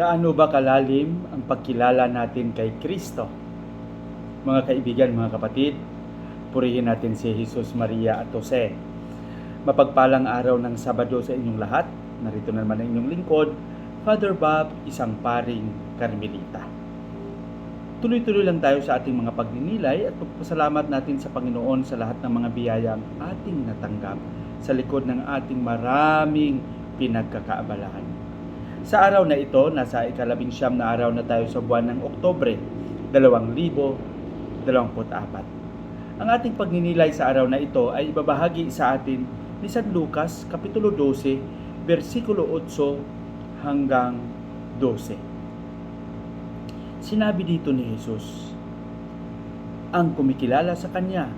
Gaano ba kalalim ang pagkilala natin kay Kristo? Mga kaibigan, mga kapatid, purihin natin si Jesus, Maria at Jose. Mapagpalang araw ng Sabado sa inyong lahat. Narito na naman ang inyong lingkod, Father Bob, isang paring Karmelita. Tuloy-tuloy lang tayo sa ating mga pagninilay at pagpasalamat natin sa Panginoon sa lahat ng mga biyayang ating natanggap sa likod ng ating maraming pinagkakaabalahan. Sa araw na ito, nasa ikalabing siyam na araw na tayo sa buwan ng Oktobre, 2024. Ang ating pagninilay sa araw na ito ay ibabahagi sa atin ni San Lucas, Kapitulo 12, versikulo 8 hanggang 12. Sinabi dito ni Jesus, ang kumikilala sa Kanya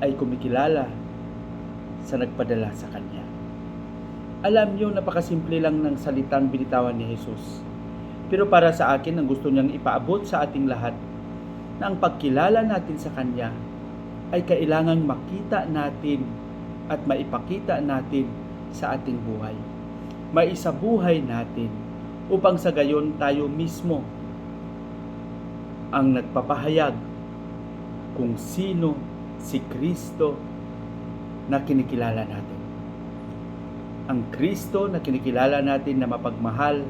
ay kumikilala sa nagpadala sa Kanya. Alam niyo, napakasimple lang ng salitang binitawan ni Jesus. Pero para sa akin, ang gusto niyang ipaabot sa ating lahat na ang pagkilala natin sa Kanya ay kailangan makita natin at maipakita natin sa ating buhay. Maisabuhay natin upang sa gayon tayo mismo ang nagpapahayag kung sino si Kristo na kinikilala natin. Ang Kristo na kinikilala natin na mapagmahal,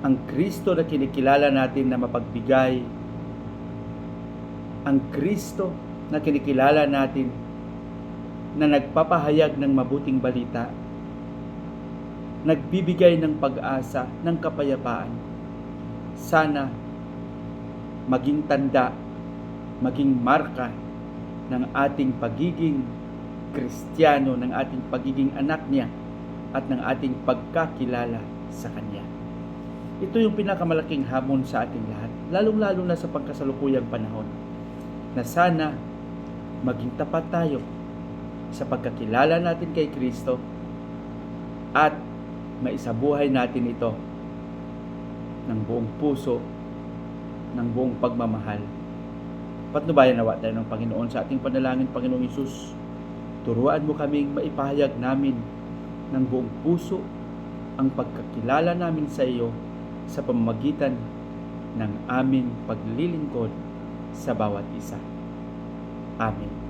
ang Kristo na kinikilala natin na mapagbigay, ang Kristo na kinikilala natin na nagpapahayag ng mabuting balita, nagbibigay ng pag-asa, ng kapayapaan. Sana maging tanda, maging marka ng ating pagiging Kristiyano, ng ating pagiging anak niya at ng ating pagkakilala sa Kanya. Ito yung pinakamalaking hamon sa ating lahat, lalong-lalo na sa pagkasalukuyang panahon, na sana maging tapat tayo sa pagkakilala natin kay Kristo at maisabuhay natin ito ng buong puso, ng buong pagmamahal. Patnubayan nawa tayo ng Panginoon sa ating panalangin, Panginoong Isus. Turuan mo kaming maipahayag namin ng buong puso ang pagkakilala namin sa iyo sa pamamagitan ng aming paglilingkod sa bawat isa. Amen.